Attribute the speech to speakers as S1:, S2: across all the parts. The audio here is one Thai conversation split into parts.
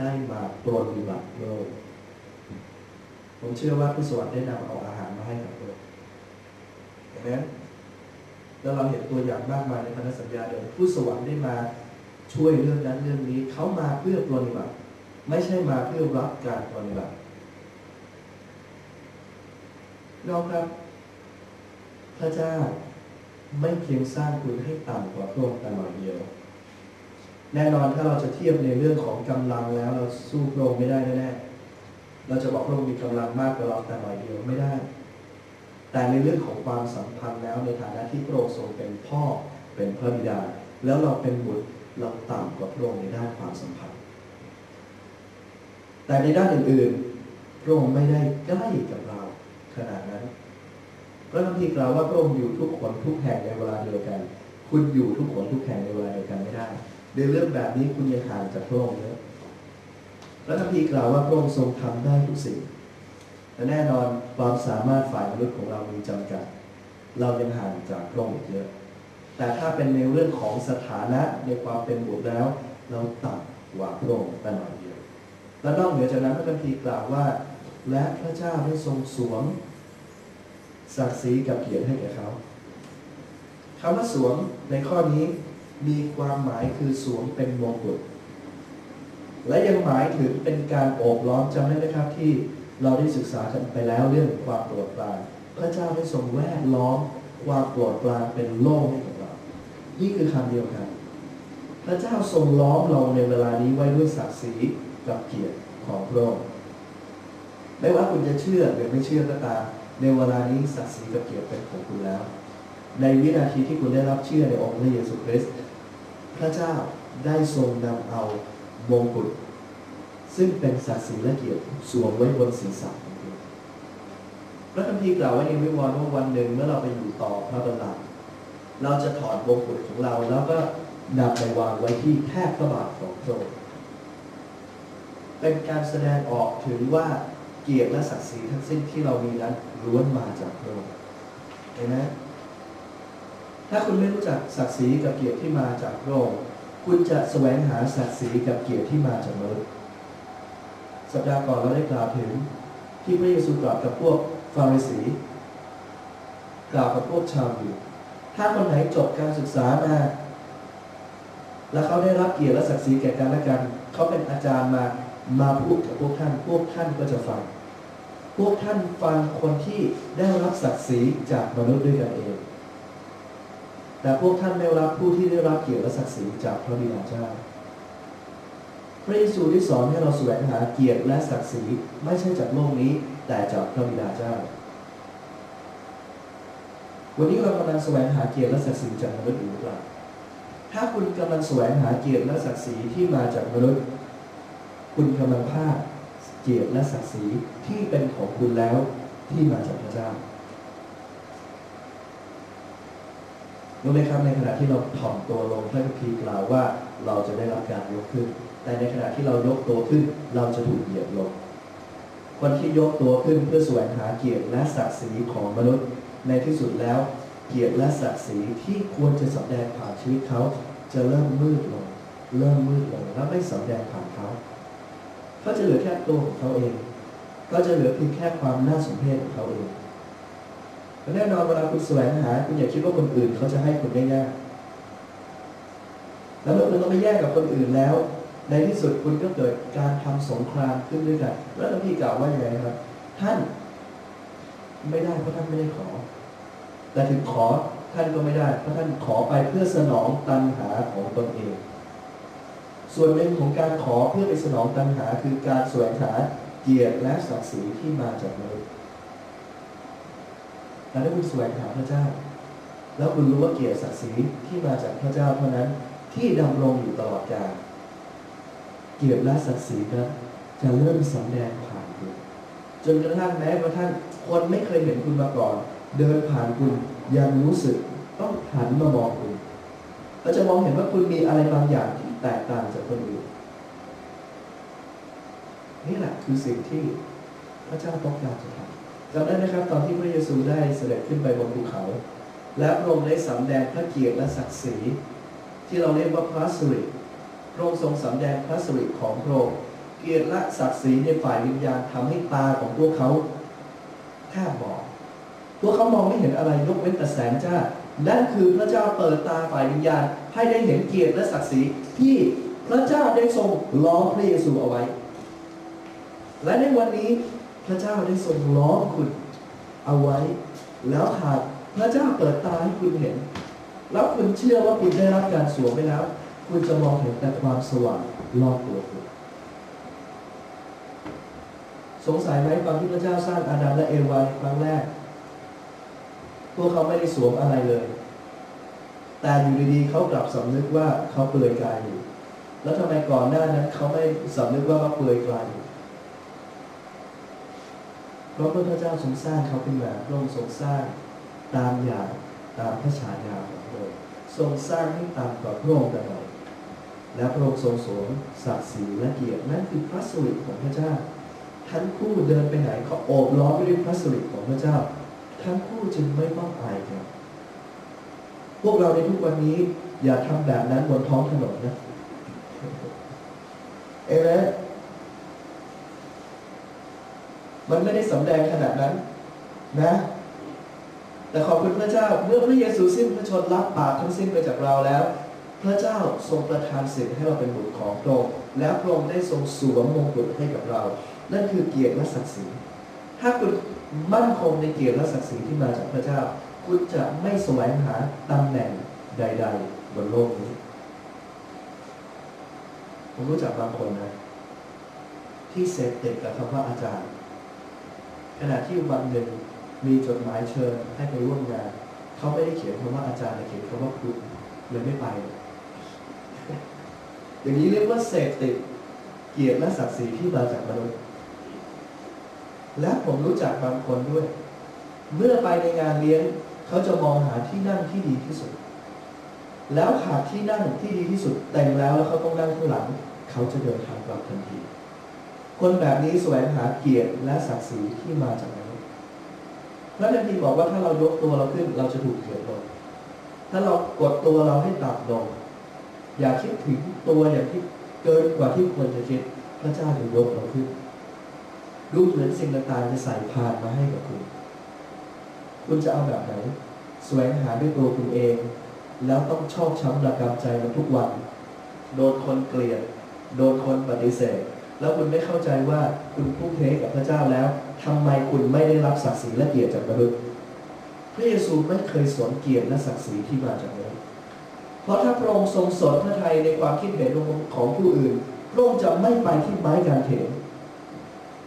S1: ได้มาปรนนิบัติโลกผมเชื่อว่าผู้สวรรค์ได้นำเอาอาหารมาให้กับโลกเห็นไหมแล้วเราเห็นตัวอย่างมากมายในพันธสัญญาเดิมผู้สวรรค์ได้มาช่วยเรื่องนั้นเรื่องนี้เขามาเพื่อปรนิบัติไม่ใช่มาเพื่อรับการปรนิบัติน้องครับพระเจ้าไม่เพียงสร้างคุณให้ต่ำกว่าพระองค์แต่หน่อยเดียว แน่นอนถ้าเราจะเทียบในเรื่องของกำลังแล้วเราสู้พระองค์ไม่ได้แน่ๆเราจะบอกพระองค์มีกำลังมากกว่าเราแต่หน่อยเดียวไม่ได้ แต่ในเรื่องของความสัมพันธ์แล้วในฐานะที่พระองค์ทรงเป็นพ่อเป็นพระบิดา แล้วเราเป็นบุตรเราต่ำกว่าพระองค์ในด้านความสัมพันธ์ แต่ในด้านอื่นๆพระองค์ไม่ได้ใกล้กับเราขนาดนั้นพระคัมภีร์กล่าวว่าพระองค์อยู่ทุกคนทุกแห่งในเวลาเดียวกัน คุณอยู่ทุกคนทุกแห่ง ในเรื่องแบบนี้คุณยังห่างจากพระองค์เยอะพระคัมภีร์กล่าวว่าพระองค์ทรงทำได้ทุกสิ่งแต่แน่นอนความสามารถฝ่ายมนุษย์ของเรามีจำกัด เรายังห่างจากพระองค์เยอะ แต่ถ้าเป็นในเรื่องของสถานะในความเป็นบุตรแล้ว เราต่ำกว่าพระองค์แต่หน่อยเดียว และนอกเหนือจากนั้นพระคัมภีร์กล่าวว่า และพระเจ้าได้ทรงสวมศักดิ์ศรีกับเกียรติให้แก่เขาคำว่าสวมในข้อนี้ มีความหมายคือสวมเป็นมงกุฎและยังหมายถึงเป็นการโอบล้อมจำได้ไหมครับที่เราได้ศึกษากันไปแล้วเรื่องความโปรดปรานพระเจ้าได้ทรงแวดล้อมความโปรดปรานเป็นโล่ให้กับเรานี่คือคำเดียวกัน พระเจ้าทรงล้อมเราในเวลานี้ไว้ด้วยศักดิ์ศรีกับเกียรติของพระองค์ไม่ว่าคุณจะเชื่อหรือไม่เชื่อก็ตามในเวลานี้ศักดิ์ศรีกับเกียรติเป็นของคุณแล้ว ในวินาทีที่คุณได้รับเชื่อในองค์พระเยซูคริสต์ พระเจ้าได้ทรงนำเอามงกุฎซึ่งเป็นศักดิ์ศรีและเกียรติสวมไว้บนศีรษะพระคัมภีร์กล่าวไว้ในวิวรณ์ว่าวันหนึ่งเมื่อเราไปอยู่ต่อพระบัลลังก์เราจะถอดมงกุฎของเราแล้วก็นำไปวางไว้ที่แทบพระบาทของพระองค์เป็นการแสดงออกถึงว่าเกียรติและศักดิ์ศรีทั้งสิ้นที่เรามีนั้นล้วนมาจากพระองค์เห็นไหม ถ้าคุณไม่รู้จักศักดิ์ศรีกับเกียรติที่มาจากพระองค์คุณจะแสวงหาศักดิ์ศรีกับเกียรติที่มาจากมนุษย์สัปดาห์ก่อนเราได้กล่าวถึงที่พระเยซูกล่าวกับพวกฟาริสี กล่าวกับพวกชาวยิวถ้าคนไหนจบการศึกษามา แล้วเขาได้รับเกียรติและศักดิ์ศรีแก่กันและกัน เขาเป็นอาจารย์มามาพูดกับพวกท่าน พวกท่านก็จะฟัง พวกท่านฟังคนที่ได้รับศักดิ์ศรีจากมนุษย์ด้วยกันเอง แต่พวกท่านไม่รับผู้ที่ได้รับเกียรติและศักดิ์ศรีจากพระบิดาเจ้า พระเยซูได้สอนให้เราแสวงหาเกียรติและศักดิ์ศรีไม่ใช่จากโลกนี้ แต่จากพระบิดาเจ้า วันนี้เรากำลังแสวงหาเกียรติและศักดิ์ศรีจากมนุษย์หรือเปล่า ถ้าคุณกำลังแสวงหาเกียรติและศักดิ์ศรีที่มาจากมนุษย์ คุณกำลังพลาดเกียรติและศักดิ์ศรีที่เป็นของคุณแล้วที่มาจากพระเจ้า รู้ไหมครับในขณะที่เราถ่อมตัวลงพระคัมภีร์กล่าวว่าเราจะได้รับการยกขึ้น แต่ในขณะที่เรายกตัวขึ้น เราจะถูกเหยียบลง คนที่ยกตัวขึ้นเพื่อแสวงหาเกียรติและศักดิ์ศรีของมนุษย์ ในที่สุดแล้ว เกียรติและศักดิ์ศรีที่ควรจะสำแดงผ่านชีวิตเขา จะเริ่มมืดลง เริ่มมืดลงและไม่สำแดงผ่านเขาก็จะเหลือแค่ตัวของเขาเอง ก็จะเหลือเพียงแค่ความน่าสมเพชของเขาเอง แน่นอนเวลาคุณแสวงหาคุณอย่าคิดว่าคนอื่นเขาจะให้คุณได้ยากแล้วเมื่อคุณต้องไปแยกกับคนอื่นแล้ว ในที่สุดคุณก็เกิดการทำสงครามขึ้นด้วยกันแล้วหลวงพี่กล่าวว่าอย่างไรครับ ท่าน ไม่ได้เพราะท่านไม่ได้ขอ แต่ถึงขอท่านก็ไม่ได้ เพราะท่านขอไปเพื่อสนองตัณหาของตนเอง ส่วนหนึ่งของการขอเพื่อไปสนองตัณหาคือการแสวงหาเกียรติและศักดิ์ศรีที่มาจากมนุษย์ แต่ถ้าคุณแสวงหาพระเจ้า แล้วคุณรู้ว่าเกียรติศักดิ์ศรีที่มาจากพระเจ้าเท่านั้นที่ดำรงอยู่ตลอดกาลเกียรติและศักดิ์ศรีนั้นจะเริ่มสำแดงผ่านคุณจนกระทั่งแม้กระทั่งคนไม่เคยเห็นคุณมาก่อน เดินผ่านคุณยังรู้สึกต้องหันมามองคุณเราจะมองเห็นว่าคุณมีอะไรบางอย่างที่แตกต่างจากคนอื่นนี่แหละคือสิ่งที่พระเจ้าต้องการจะทำ จำได้ไหมครับตอนที่พระเยซูได้เสด็จขึ้นไปบนภูเขา และพระองค์ได้สำแดงพระเกียรติและศักดิ์ศรีที่เราเรียกว่าพระสิริพระองค์ทรงสำแดงพระสิริของพระองค์เกียรติและศักดิ์ศรีในฝ่ายวิญญาณทำให้ตาของพวกเขาแทบบอดพวกเขามองไม่เห็นอะไรยกเว้นแต่แสงจ้านั่นคือพระเจ้าเปิดตาฝ่ายวิญญาณ ให้ได้เห็นเกียรติและศักดิ์ศรีที่พระเจ้าได้ทรงล้อมพระเยซูเอาไว้ และในวันนี้ พระเจ้าได้ทรงล้อมคุณเอาไว้ แล้วหากพระเจ้าเปิดตาให้คุณเห็น แล้วคุณเชื่อว่าคุณได้รับการสวมไปแล้ว คุณจะมองเห็นแต่ความสว่างรอบตัวคุณสงสัยไหมตอนที่พระเจ้าสร้างอาดัมและเอวาในครั้งแรก พวกเขาไม่ได้สวมอะไรเลย แต่อยู่ดีๆเขากลับสำนึกว่าเขาเปลือยกายอยู่ แล้วทำไมก่อนหน้านั้นเขาไม่สำนึกว่าเขาเปลือยกายอยู่ เพราะพระเจ้าทรงสร้างเขาขึ้นมาพระองค์ทรงสร้างตามอย่างตามพระฉายาของพระองค์ทรงสร้างให้ตามกับพระองค์ตลอดและพระองค์ทรงสวมศักดิ์ศรีและเกียรตินั่นคือพระสุริของพระเจ้า ทั้งคู่เดินไปไหนเขาโอบล้อมด้วยพระสุริของพระเจ้า ทั้งคู่จึงไม่ต้องอายกันพวกเราในทุกวันนี้อย่าทำแบบนั้นบนท้องถนนนะเอเมน มันไม่ได้สำแดงขนาดนั้นนะ แต่ขอบคุณพระเจ้าเมื่อพระเยซูสิ้นพระชนม์รับบาปทั้งสิ้นไปจากเราแล้ว พระเจ้าทรงประทานสิทธิ์ให้เราเป็นบุตรของพระองค์แล้วพระองค์ได้ทรงสวมมงกุฎให้กับเรา นั่นคือเกียรติและศักดิ์ศรีถ้าคุณมั่นคงในเกียรติและศักดิ์ศรีที่มาจากพระเจ้า คุณจะไม่แสวงหาตำแหน่งใด ๆ บนโลกนี้ผมรู้จักบางคนนะ ที่เสพติดกับคำว่าอาจารย์ ขณะที่วันหนึ่งมีจดหมายเชิญให้ไปร่วมงานเขาไม่ได้เขียนคำว่าอาจารย์แต่เขียนคำว่าครูเลยไม่ไป อย่างนี้เรียกว่าเสพติดเกียรติและศักดิ์ศรีที่มาจากมนุษย์ และผมรู้จักบางคนด้วย เมื่อไปในงานเลี้ยงเขาจะมองหาที่นั่งที่ดีที่สุด แล้วหากที่นั่งที่ดีที่สุดเต็มแล้วแล้วเขาต้องนั่งข้างหลัง เขาจะเดินทางกลับทันที คนแบบนี้แสวงหาเกียรติและศักดิ์ศรีที่มาจากมนุษย์พระคัมภีร์บอกว่าถ้าเรายกตัวเราขึ้นเราจะถูกเกียรติลง ถ้าเรากดตัวเราให้ต่ำลง อย่าคิดถึงตัวอย่างที่เกินกว่าที่ควรจะคิด พระเจ้าจะยกเราขึ้นดูเหมือนสิ่งต่างๆจะใส่พานมาให้กับคุณ คุณจะเอาแบบไหนแสวงหาด้วยตัวคุณเอง แล้วต้องชอบช้ำระกำใจมันทุกวัน โดนคนเกลียด โดนคนปฏิเสธ แล้วคุณไม่เข้าใจว่าคุณพุ่งเทกับพระเจ้าแล้วทำไมคุณไม่ได้รับศักดิ์ศรีและเกียรติจากมนุษย์พระเยซูไม่เคยสวนเกียรติและศักดิ์ศรีที่มาจากมนุษย์เพราะถ้าพระองค์ทรงสนพระทัยในความคิดเห็นของผู้อื่นพระองค์จะไม่ไปที่ไม้กางเขน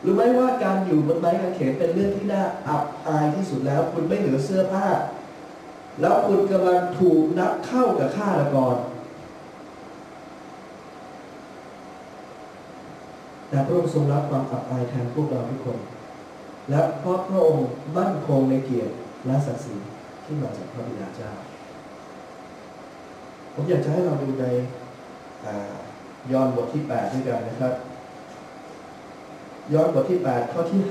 S1: หรือไม่ว่าการอยู่บนไม้กางเขนเป็นเรื่องที่น่าอับอายที่สุดแล้ว คุณไม่เหลือเสื้อผ้า แล้วคุณกำลังถูกนับเข้ากับฆาตกร แต่พระองค์ทรงรับความอับอายแทนพวกเราทุกคน และเพราะพระองค์มั่นคงในเกียรติและศักดิ์ศรีที่มาจากพระบิดาเจ้า ผมอยากจะให้เราดูในย้อนบทที่ 8 ด้วยกันนะครับ ย้อนบทที่ 8 ข้อที่ 54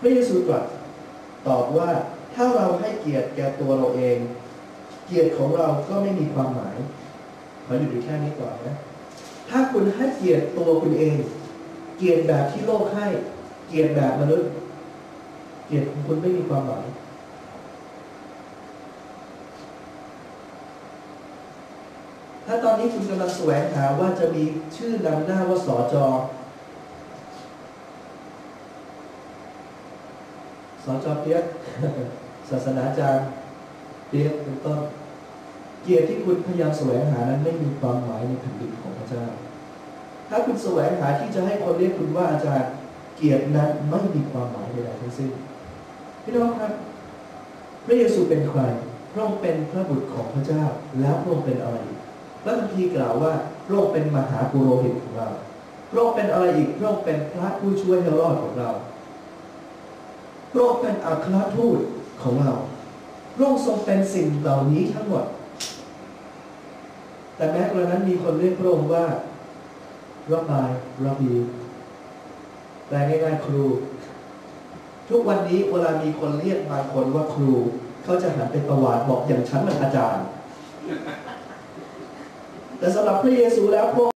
S1: พระเยซูตรัสตอบว่าถ้าเราให้เกียรติแก่ตัวเราเอง เกียรติของเราก็ไม่มีความหมายขอหยุดอยู่แค่นี้ก่อนนะ ถ้าคุณให้เกียรติตัวคุณเอง เกียรติแบบที่โลกให้ เกียรติแบบมนุษย์ เกียรติของคุณไม่มีความหมายถ้าตอนนี้คุณกำลังแสวงหาว่าจะมีชื่อนำหน้าว่าสอจอสอจอเปียกศาสนาจารย์เปียกเป็นต้น เกียรติที่คุณพยายามแสวงหานั้นไม่มีความหมายในแผ่นดินของพระเจ้า ถ้าคุณแสวงหาที่จะให้คนเรียกคุณว่าอาจารย์ เกียรตินั้นไม่มีความหมายใดๆทั้งสิ้น พี่น้องครับ พระเยซูเป็นใคร พระองค์เป็นพระบุตรของพระเจ้า แล้วพระองค์เป็นอะไรพระคัมภีร์กล่าวว่าพระองค์เป็นมหาปุโรหิตของเรา พระองค์เป็นอะไรอีก พระองค์เป็นพระผู้ช่วยให้รอดของเรา พระองค์เป็นอัครทูตของเรา พระองค์ทรงเป็นสิ่งเหล่านี้ทั้งหมด แต่แม้กระนั้นมีคนเรียกพระองค์ว่ารับบายรับบีแปลง่ายๆครู ทุกวันนี้เวลามีคนเรียกบางคนว่าครู เขาจะหันไปประวัติบอกอย่างฉันมันอาจารย์ แต่สำหรับพระเยซูแล้วพระ